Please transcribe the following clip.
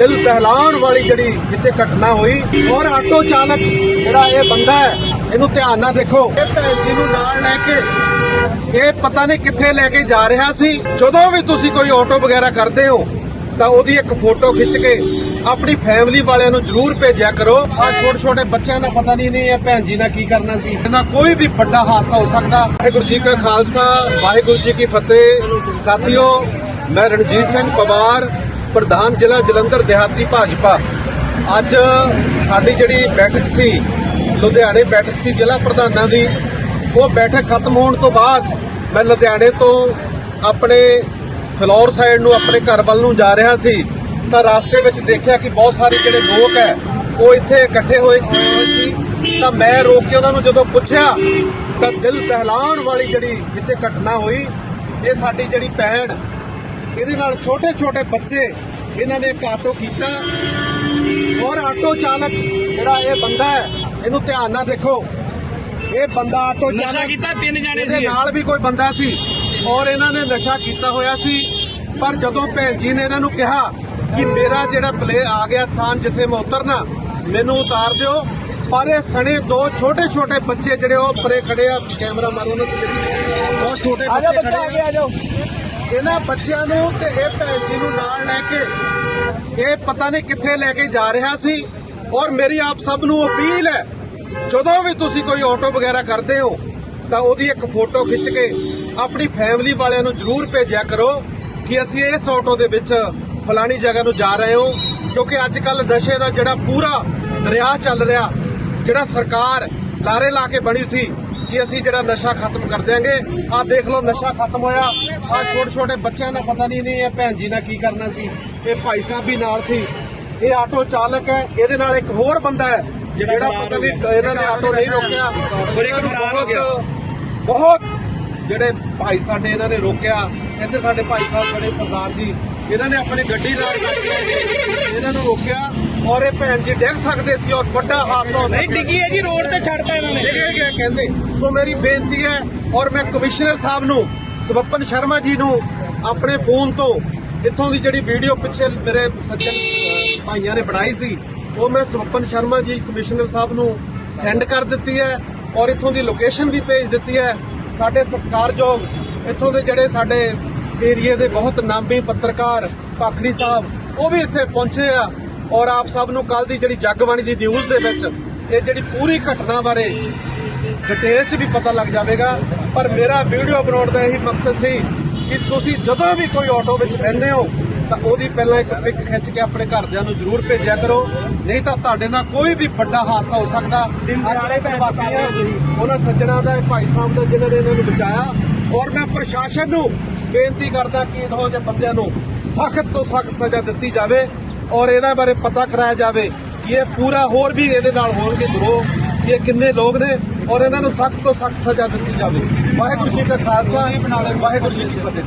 ਦਿਲ ਦਹਿਲਾਉਣ ਵਾਲੀ ਜਿਹੜੀ ਇੱਥੇ ਘਟਨਾ ਹੋਈ ਔਰ ਆਟੋ ਚਾਲਕ ਜਿਹੜਾ ਇਹ ਬੰਦਾ ਹੈ, ਇਹਨੂੰ ਧਿਆਨ ਨਾਲ ਦੇਖੋ। ਇਹ ਭੈਣ ਜੀ ਨੂੰ ਨਾਲ ਲੈ ਕੇ ਇਹ ਪਤਾ ਨਹੀਂ ਕਿੱਥੇ ਲੈ ਕੇ ਜਾ ਰਿਹਾ ਸੀ। ਜਦੋਂ ਵੀ ਤੁਸੀਂ ਕੋਈ ਆਟੋ ਵਗੈਰਾ ਕਰਦੇ ਹੋ, ਤਾਂ ਉਹਦੀ ਇੱਕ ਫੋਟੋ ਖਿੱਚ ਕੇ ਆਪਣੀ ਫੈਮਿਲੀ ਵਾਲਿਆਂ ਨੂੰ ਜ਼ਰੂਰ ਭੇਜਿਆ ਕਰੋ। ਆ ਛੋਟੇ ਛੋਟੇ ਬੱਚਿਆਂ ਦਾ ਪਤਾ ਨਹੀਂ ਨਹੀਂ ਇਹ ਭੈਣ ਜੀ ਨਾਲ ਕੀ ਕਰਨਾ ਸੀ। ਇਹਨਾਂ ਕੋਈ ਵੀ ਵੱਡਾ ਹਾਦਸਾ ਹੋ ਸਕਦਾ। ਵਾਹਿਗੁਰੂ ਜੀ ਕਾ ਖਾਲਸਾ, ਵਾਹਿਗੁਰੂ ਜੀ ਕੀ ਫਤਿਹ। ਸਾਥੀਓ, ਮੈਂ ਰਣਜੀਤ ਸਿੰਘ ਪਵਾਰ ਪ੍ਰਧਾਨ ਜ਼ਿਲ੍ਹਾ ਜਲੰਧਰ ਦਿਹਾਤੀ ਭਾਜਪਾ। ਅੱਜ ਸਾਡੀ ਜਿਹੜੀ ਬੈਠਕ ਸੀ, ਲੁਧਿਆਣੇ ਬੈਠਕ ਸੀ ਜ਼ਿਲ੍ਹਾ ਪ੍ਰਧਾਨਾਂ ਦੀ, ਉਹ ਬੈਠਕ ਖਤਮ ਹੋਣ ਤੋਂ ਬਾਅਦ ਮੈਂ ਲੁਧਿਆਣੇ ਤੋਂ ਆਪਣੇ ਫਲੋਰ ਸਾਈਡ ਨੂੰ, ਆਪਣੇ ਘਰ ਵੱਲ ਨੂੰ ਜਾ ਰਿਹਾ ਸੀ। ਤਾਂ ਰਾਸਤੇ ਵਿੱਚ ਦੇਖਿਆ ਕਿ ਬਹੁਤ ਸਾਰੇ ਜਿਹੜੇ ਲੋਕ ਹੈ, ਉਹ ਇੱਥੇ ਇਕੱਠੇ ਹੋਏ ਹੋਏ ਸੀ। ਤਾਂ ਮੈਂ ਰੋਕ ਕੇ ਉਹਨਾਂ ਨੂੰ ਜਦੋਂ ਪੁੱਛਿਆ, ਤਾਂ ਦਿਲ ਦਹਿਲਾਉਣ ਵਾਲੀ ਜਿਹੜੀ ਇੱਥੇ ਘਟਨਾ ਹੋਈ, ਇਹ ਸਾਡੀ ਜਿਹੜੀ ਭੈਣ ਇਹਦੇ ਨਾਲ ਛੋਟੇ ਛੋਟੇ ਬੱਚੇ ਇਹਨਾਂ ਨੇ ਇੱਕ ਆਟੋ ਕੀਤਾ। ਔਰ ਆਟੋ ਚਾਲਕ ਜਿਹੜਾ ਇਹ ਬੰਦਾ ਹੈ ਇਹਨੂੰ ਧਿਆਨ ਨਾਲ ਦੇਖੋ। ਇਹ ਬੰਦਾ ਆਟੋ ਨਸ਼ਾ ਚਾਲਕ ਕੀਤਾ ਤਿੰਨ ਜਾਣੇ ਸੀ। ਨਾਲ ਵੀ ਕੋਈ ਬੰਦਾ ਸੀ ਔਰ ਇਹਨਾਂ ਨੇ ਨਸ਼ਾ ਕੀਤਾ ਹੋਇਆ ਸੀ। ਪਰ ਜਦੋਂ ਭੈਣ ਜੀ ਨੇ ਇਹਨਾਂ ਨੂੰ ਕਿਹਾ ਕਿ ਮੇਰਾ ਜਿਹੜਾ ਪਲੇ ਆ ਗਿਆ ਸਥਾਨ ਜਿੱਥੇ ਮੈਂ ਉਤਰਨਾ ਮੈਨੂੰ ਉਤਾਰ ਦਿਓ। ਪਰ ਇਹ ਸਣੇ ਦੋ ਛੋਟੇ ਛੋਟੇ ਬੱਚੇ ਜਿਹੜੇ ਉਹ ਪਰੇ ਖੜੇ ਆ ਕੈਮਰਾ ਮਾਰੋ ਉਹਨਾਂ ਤੇ ਬਹੁਤ ਛੋਟੇ ਬੱਚੇ ਖੜੇ ਆ ਇਹਨਾਂ ਬੱਚਿਆਂ ਨੂੰ ਤੇ ਇਹ ਭੈਣ ਜੀ ਨੂੰ ਨਾਲ ਲੈ ਕੇ ਇਹ ਪਤਾ ਨਹੀਂ ਕਿੱਥੇ ਲੈ ਕੇ ਜਾ ਰਿਹਾ ਸੀ। ਔਰ ਮੇਰੀ ਆਪ ਸਭ ਨੂੰ ਅਪੀਲ ਹੈ, ਜਦੋਂ ਵੀ ਤੁਸੀਂ ਕੋਈ ਆਟੋ ਵਗੈਰਾ ਕਰਦੇ ਹੋ, ਤਾਂ ਉਹਦੀ ਇੱਕ ਫੋਟੋ ਖਿੱਚ ਕੇ ਆਪਣੀ ਫੈਮਿਲੀ ਵਾਲਿਆਂ ਨੂੰ ਜ਼ਰੂਰ ਭੇਜਿਆ ਕਰੋ ਕਿ ਅਸੀਂ ਇਸ ਆਟੋ ਦੇ ਵਿੱਚ ਫਲਾਣੀ ਜਗ੍ਹਾ ਨੂੰ ਜਾ ਰਹੇ ਹਾਂ, ਕਿਉਂਕਿ ਅੱਜ ਕੱਲ ਨਸ਼ੇ ਦਾ ਜਿਹੜਾ ਪੂਰਾ ਦਰਿਆ ਚੱਲ ਰਿਹਾ, ਜਿਹੜਾ ਸਰਕਾਰ ਲਾਰੇ ਲਾ ਕੇ ਬਣੀ ਸੀ ਕਿ ਅਸੀਂ ਜਿਹੜਾ ਨਸ਼ਾ ਖਤਮ ਕਰ ਦਿਆਂਗੇ। ਆਹ ਦੇਖ ਲਓ ਨਸ਼ਾ ਖਤਮ ਹੋਇਆ। ਆਹ ਛੋਟੇ ਛੋਟੇ ਬੱਚਿਆਂ ਦਾ ਪਤਾ ਨਹੀਂ ਨਹੀਂ ਇਹ ਭੈਣ ਜੀ ਨਾਲ ਕੀ ਕਰਨਾ ਸੀ। ਇਹ ਭਾਈ ਸਾਹਿਬ ਵੀ ਨਾਲ ਸੀ। ਇਹ ਆਟੋ ਚਾਲਕ ਹੈ। ਇਹਦੇ ਨਾਲ ਇੱਕ ਹੋਰ ਬੰਦਾ ਹੈ ਜਿਹੜਾ ਪਤਾ ਨਹੀਂ ਇਹਨਾਂ ਨੇ ਆਟੋ ਨਹੀਂ ਰੋਕਿਆ। ਔਰ ਇੱਕ ਫਰਾਰ ਹੋ ਗਿਆ। ਬਹੁਤ- ਜਿਹੜੇ ਭਾਈ ਸਾਡੇ ਇਹਨਾਂ ਨੇ ਰੋਕਿਆ। ਇੱਥੇ ਸਾਡੇ ਭਾਈ ਸਾਹਿਬ ਖੜੇ ਸਰਦਾਰ ਜੀ। ਇਹਨਾਂ ਨੇ ਆਪਣੀ ਗੱਡੀ ਨਾਲ ਇਹਨਾਂ ਨੂੰ ਰੋਕਿਆ। ਔਰ ਇਹ ਭੈਣ ਜੀ ਡਿੱਗ ਸਕਦੇ ਸੀ ਔਰ ਵੱਡਾ ਹਾਦਸਾ ਹੋ ਨਹੀਂ ਡਿੱਗੀ ਹੈ ਜੀ ਰੋਡ ਤੇ ਛੱਡਤਾ ਇਹਨਾਂ ਨੇ। ਲਿਖੇ ਗਏ ਕਹਿੰਦੇ। ਸੋ ਮੇਰੀ ਬੇਨਤੀ ਹੈ ਔਰ ਮੈਂ ਕਮਿਸ਼ਨਰ ਸਾਹਿਬ ਨੂੰ ਸਵਪਨ ਸ਼ਰਮਾ ਜੀ ਨੂੰ ਆਪਣੇ ਫੋਨ ਤੋਂ ਇੱਥੋਂ ਦੀ ਜਿਹੜੀ ਵੀਡੀਓ ਪਿੱਛੇ ਮੇਰੇ ਸੱਜਣ ਭਾਈਆਂ ਨੇ ਬਣਾਈ ਸੀ ਉਹ ਮੈਂ ਸਵਪਨ ਸ਼ਰਮਾ ਜੀ ਕਮਿਸ਼ਨਰ ਸਾਹਿਬ ਨੂੰ ਸੈਂਡ ਕਰ ਦਿੱਤੀ ਹੈ ਔਰ ਇੱਥੋਂ ਦੀ ਲੋਕੇਸ਼ਨ ਵੀ ਭੇਜ ਦਿੱਤੀ ਹੈ। ਸਾਡੇ ਸਤਿਕਾਰਯੋਗ ਇੱਥੋਂ ਦੇ ਜਿਹੜੇ ਸਾਡੇ ਏਰੀਏ ਦੇ ਬਹੁਤ ਨਾਮੀ ਪੱਤਰਕਾਰ ਪਾਖੜੀ ਸਾਹਿਬ ਉਹ ਵੀ ਇੱਥੇ ਪਹੁੰਚੇ ਆ। ਔਰ ਆਪ ਸਭ ਨੂੰ ਕੱਲ ਦੀ ਜਿਹੜੀ ਜਗਬਾਣੀ ਦੀ ਨਿਊਜ਼ ਦੇ ਵਿੱਚ ਇਹ ਜਿਹੜੀ ਪੂਰੀ ਘਟਨਾ ਬਾਰੇ ਡਿਟੇਲ 'ਚ ਵੀ ਪਤਾ ਲੱਗ ਜਾਵੇਗਾ। ਪਰ ਮੇਰਾ ਵੀਡੀਓ ਬਣਾਉਣ ਦਾ ਇਹੀ ਮਕਸਦ ਸੀ ਕਿ ਤੁਸੀਂ ਜਦੋਂ ਵੀ ਕੋਈ ਆਟੋ ਵਿੱਚ ਬੈਠਦੇ ਹੋ ਤਾਂ ਉਹਦੀ ਪਹਿਲਾਂ ਇੱਕ ਪਿਕ ਖਿੱਚ ਕੇ ਆਪਣੇ ਘਰਦਿਆਂ ਨੂੰ ਜ਼ਰੂਰ ਭੇਜਿਆ ਕਰੋ। ਨਹੀਂ ਤਾਂ ਤੁਹਾਡੇ ਨਾਲ ਕੋਈ ਵੀ ਵੱਡਾ ਹਾਦਸਾ ਹੋ ਸਕਦਾ। ਅੱਜ ਜਿਹੜੇ ਪ੍ਰਵਾਸੀ ਆ ਉਹਨਾਂ ਸੱਜਣਾ ਦਾ ਭਾਈ ਸਾਹਿਬ ਦਾ ਜਿਨ੍ਹਾਂ ਨੇ ਇਹਨਾਂ ਨੂੰ ਬਚਾਇਆ। ਔਰ ਮੈਂ ਪ੍ਰਸ਼ਾਸਨ ਨੂੰ ਬੇਨਤੀ ਕਰਦਾ ਕਿ ਇਹੋ ਜਿਹੇ ਬੰਦਿਆਂ ਨੂੰ ਸਖਤ ਤੋਂ ਸਖਤ ਸਜ਼ਾ ਦਿੱਤੀ ਜਾਵੇ। ਔਰ ਇਹਦਾ ਬਾਰੇ ਪਤਾ ਕਰਾਇਆ ਜਾਵੇ ਕਿ ਇਹ ਪੂਰਾ ਹੋਰ ਵੀ ਇਹਦੇ ਨਾਲ ਹੋਣਗੇ ਗਰੋਹ ਕਿ ਇਹ ਕਿੰਨੇ ਲੋਕ ਨੇ ਔਰ ਇਹਨਾਂ ਨੂੰ ਸਖਤ ਤੋਂ ਸਖਤ ਸਜ਼ਾ ਦਿੱਤੀ ਜਾਵੇ। ਵਾਹਿਗੁਰੂ ਜੀ ਕਾ ਖਾਲਸਾ, ਵਾਹਿਗੁਰੂ ਜੀ ਕੀ ਫਤਿਹ।